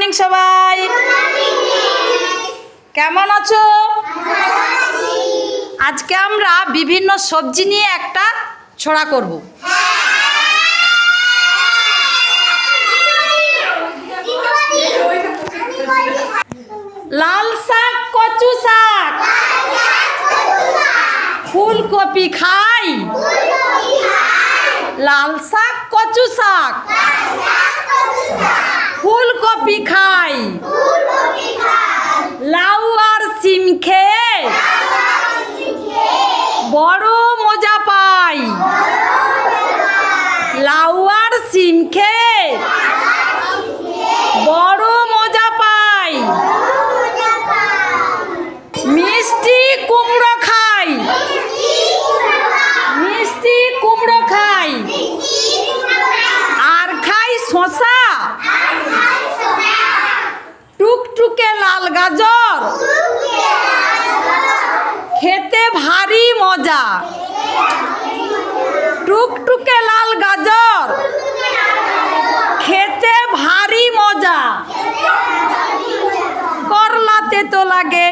Morning সবাই। কেমন আছো? আজকে আমরা বিভিন্ন সবজি নিয়ে একটা ছড়া করব। লাল শাক, কচু শাক। ফুলকপি খাই। লাল শাক, কচু শাক। ফুলকপি খাই। লাউ আর সিম খেয়ে বড় মজা পাই। লাউ আর সিম খেয়ে বড় মজা পাই মিষ্টি কুমড়ো খাই মিষ্টি কুমড়ো খাই আর খাই শশা টুকটুকে লাল গাজর। খেতে ভারী মজা। টুকটুকে লাল গাজর। খেতে ভারী মজা। করলাতে তো লাগে।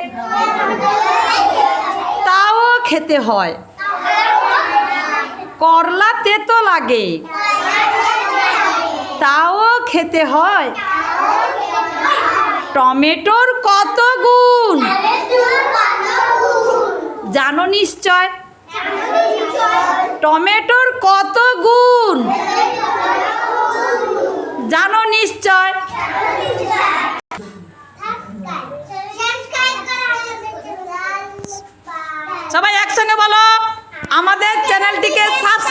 তাও খেতে হয়। করলাতে তো লাগে। তাও খেতে হয়। টমেটোর কত গুণ? জানো নিশ্চয়? টমেটোর কত গুণ? জানো নিশ্চয়? সবাই একসঙ্গে বলো। আমাদের চ্যানেলটিকে সাবস্ক্রাইব